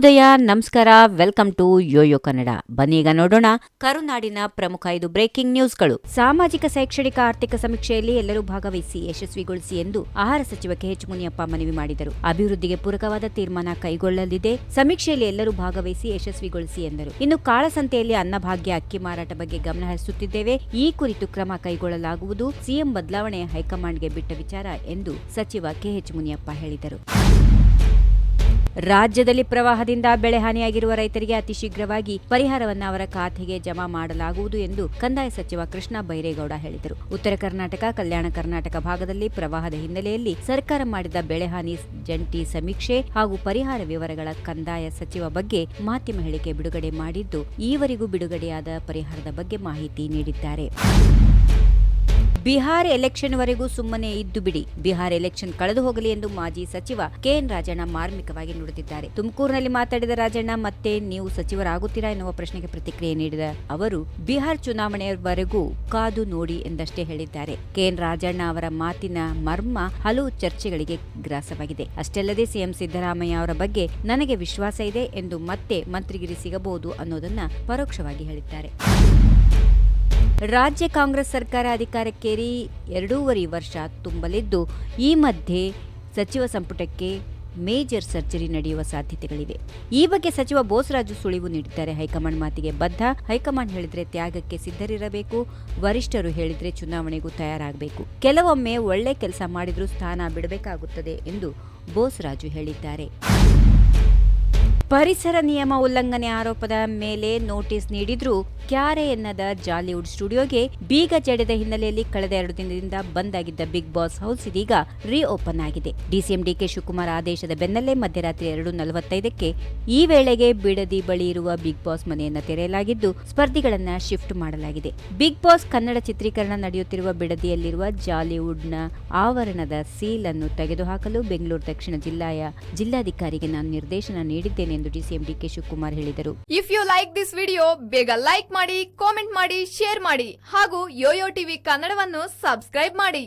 ಉದಯ ನಮಸ್ಕಾರ. Welcome to Yoyo Kannada ಬನ್ನೀಗ ನೋಡೋಣ ಕರುನಾಡಿನ ಪ್ರಮುಖ ಐದು ಬ್ರೇಕಿಂಗ್ ನ್ಯೂಸ್ಗಳು ಸಾಮಾಜಿಕ, ಶೈಕ್ಷಣಿಕ, ಆರ್ಥಿಕ ಸಮೀಕ್ಷೆಯಲ್ಲಿ ಎಲ್ಲರೂ ಭಾಗವಹಿಸಿ ಯಶಸ್ವಿಗೊಳಿಸಿ ಎಂದು ಆಹಾರ ಸಚಿವ ಕೆಎಚ್ ಮುನಿಯಪ್ಪ ಮನವಿ ಮಾಡಿದರು. ಅಭಿವೃದ್ಧಿಗೆ ಪೂರಕವಾದ ತೀರ್ಮಾನ ಕೈಗೊಳ್ಳಲಿದೆ. ಸಮೀಕ್ಷೆಯಲ್ಲಿ ಎಲ್ಲರೂ ಭಾಗವಹಿಸಿ ಯಶಸ್ವಿಗೊಳಿಸಿ ಎಂದರು. ಇನ್ನು ಕಾಳಸಂತೆಯಲ್ಲಿ ಅನ್ನಭಾಗ್ಯ, ಅಕ್ಕಿ ಮಾರಾಟ ಬಗ್ಗೆ ಗಮನ ಹರಿಸುತ್ತಿದ್ದೇವೆ. ಈ ಕುರಿತು ಕ್ರಮ ಕೈಗೊಳ್ಳಲಾಗುವುದು. ಸಿಎಂ ಬದಲಾವಣೆ ಹೈಕಮಾಂಡ್ಗೆ ಬಿಟ್ಟ ವಿಚಾರ ಎಂದು ಸಚಿವ ಕೆಎಚ್ ಮುನಿಯಪ್ಪ ಹೇಳಿದರು. ರಾಜ್ಯದಲ್ಲಿ ಪ್ರವಾಹದಿಂದ ಬೆಳೆ ಹಾನಿಯಾಗಿರುವ ರೈತರಿಗೆ ಅತಿ ಶೀಘ್ರವಾಗಿ ಪರಿಹಾರವನ್ನು ಅವರ ಖಾತೆಗೆ ಜಮಾ ಮಾಡಲಾಗುವುದು ಎಂದು ಕಂದಾಯ ಸಚಿವ ಕೃಷ್ಣ ಬೈರೇಗೌಡ ಹೇಳಿದರು. ಉತ್ತರ ಕರ್ನಾಟಕ, ಕಲ್ಯಾಣ ಕರ್ನಾಟಕ ಭಾಗದಲ್ಲಿ ಪ್ರವಾಹದ ಹಿನ್ನೆಲೆಯಲ್ಲಿ ಸರ್ಕಾರ ಮಾಡಿದ ಬೆಳೆ ಹಾನಿ ಜಂಟಿ ಸಮೀಕ್ಷೆ ಹಾಗೂ ಪರಿಹಾರ ವಿವರಗಳ ಕಂದಾಯ ಸಚಿವ ಬಗ್ಗೆ ಮಾಧ್ಯಮ ಹೇಳಿಕೆ ಬಿಡುಗಡೆ ಮಾಡಿದ್ದು, ಈವರೆಗೂ ಬಿಡುಗಡೆಯಾದ ಪರಿಹಾರದ ಬಗ್ಗೆ ಮಾಹಿತಿ ನೀಡಿದ್ದಾರೆ. ಬಿಹಾರ್ ಎಲೆಕ್ಷನ್ವರೆಗೂ ಸುಮ್ಮನೆ ಇದ್ದು ಬಿಡಿ. ಬಿಹಾರ್ ಎಲೆಕ್ಷನ್ ಕಳೆದು ಹೋಗಲಿ ಎಂದು ಮಾಜಿ ಸಚಿವ ಕೆಎನ್ ರಾಜಣ್ಣ ಮಾರ್ಮಿಕವಾಗಿ ನುಡಿದಿದ್ದಾರೆ. ತುಮಕೂರಿನಲ್ಲಿ ಮಾತಾಡಿದ ರಾಜಣ್ಣ, ಮತ್ತೆ ನೀವು ಸಚಿವರಾಗುತ್ತೀರಾ ಎನ್ನುವ ಪ್ರಶ್ನೆಗೆ ಪ್ರತಿಕ್ರಿಯೆ ನೀಡಿದ ಅವರು, ಬಿಹಾರ್ ಚುನಾವಣೆಯವರೆಗೂ ಕಾದು ನೋಡಿ ಎಂದಷ್ಟೇ ಹೇಳಿದ್ದಾರೆ. ಕೆಎನ್ ರಾಜಣ್ಣ ಅವರ ಮಾತಿನ ಮರ್ಮ ಹಲವು ಚರ್ಚೆಗಳಿಗೆ ಗ್ರಾಸವಾಗಿದೆ. ಅಷ್ಟಲ್ಲದೆ ಸಿಎಂ ಸಿದ್ದರಾಮಯ್ಯ ಅವರ ಬಗ್ಗೆ ನನಗೆ ವಿಶ್ವಾಸ ಇದೆ ಎಂದು ಮತ್ತೆ ಮಂತ್ರಿಗಿರಿ ಸಿಗಬಹುದು ಅನ್ನೋದನ್ನ ಪರೋಕ್ಷವಾಗಿ ಹೇಳಿದ್ದಾರೆ. ರಾಜ್ಯ ಕಾಂಗ್ರೆಸ್ ಸರ್ಕಾರ ಅಧಿಕಾರಕ್ಕೇರಿ ಎರಡೂವರೆ ವರ್ಷ ತುಂಬಲಿದ್ದು, ಈ ಮಧ್ಯೆ ಸಚಿವ ಸಂಪುಟಕ್ಕೆ ಮೇಜರ್ ಸರ್ಜರಿ ನಡೆಯುವ ಸಾಧ್ಯತೆಗಳಿವೆ. ಈ ಬಗ್ಗೆ ಸಚಿವ ಬೋಸರಾಜು ಸುಳಿವು ನೀಡಿದ್ದಾರೆ. ಹೈಕಮಾಂಡ್ ಮಾತಿಗೆ ಬದ್ಧ. ಹೈಕಮಾಂಡ್ ಹೇಳಿದ್ರೆ ತ್ಯಾಗಕ್ಕೆ ಸಿದ್ಧರಿರಬೇಕು. ವರಿಷ್ಠರು ಹೇಳಿದ್ರೆ ಚುನಾವಣೆಗೂ ತಯಾರಾಗಬೇಕು. ಕೆಲವೊಮ್ಮೆ ಒಳ್ಳೆ ಕೆಲಸ ಮಾಡಿದ್ರೂ ಸ್ಥಾನ ಬಿಡಬೇಕಾಗುತ್ತದೆ ಎಂದು ಬೋಸರಾಜು ಹೇಳಿದ್ದಾರೆ. ಪರಿಸರ ನಿಯಮ ಉಲ್ಲಂಘನೆ ಆರೋಪದ ಮೇಲೆ ನೋಟಿಸ್ ನೀಡಿದ್ರೂ ಕ್ಯಾರೆ ಎನ್ನದ ಜಾಲಿವುಡ್ ಸ್ಟುಡಿಯೋಗೆ ಬೀಗ ಜಡಿದ ಹಿನ್ನೆಲೆಯಲ್ಲಿ ಕಳೆದ ಎರಡು ದಿನದಿಂದ ಬಂದ್ ಆಗಿದ್ದ ಬಿಗ್ ಬಾಸ್ ಹೌಸ್ ಇದೀಗ ರೀಓಪನ್ ಆಗಿದೆ. ಡಿಸಿಎಂ ಡಿಕೆ ಶಿವಕುಮಾರ್ ಆದೇಶದ ಬೆನ್ನಲ್ಲೇ ಮಧ್ಯರಾತ್ರಿ ಎರಡು ನಲವತ್ತೈದಕ್ಕೆ ಈ ವೇಳೆಗೆ ಬಿಡದಿ ಬಳಿ ಇರುವ ಬಿಗ್ ಬಾಸ್ ಮನೆಯನ್ನು ತೆರೆಯಲಾಗಿದ್ದು, ಸ್ಪರ್ಧಿಗಳನ್ನ ಶಿಫ್ಟ್ ಮಾಡಲಾಗಿದೆ. ಬಿಗ್ ಬಾಸ್ ಕನ್ನಡ ಚಿತ್ರೀಕರಣ ನಡೆಯುತ್ತಿರುವ ಬಿಡದಿಯಲ್ಲಿರುವ ಜಾಲಿವುಡ್ನ ಆವರಣದ ಸೀಲ್ ಅನ್ನು ತೆಗೆದುಹಾಕಲು ಬೆಂಗಳೂರು ದಕ್ಷಿಣ ಜಿಲ್ಲೆಯ ಜಿಲ್ಲಾಧಿಕಾರಿಗೆ ನಾನು ನಿರ್ದೇಶನ ನೀಡಿದ್ದೇನೆ ಎಂದು ಡಿಸಿಎಂ ಡಿಕೆ ಶಿವಕುಮಾರ್ ಹೇಳಿದರು. If you like this video ಬೇಗ ಲೈಕ್ ಮಾಡಿ ಕಾಮೆಂಟ್ ಮಾಡಿ ಶೇರ್ ಮಾಡಿ ಹಾಗೂ ಯೋಯೋ ಟಿವಿ ಕನ್ನಡವನ್ನು ಸಬ್ಸ್ಕ್ರೈಬ್ ಮಾಡಿ.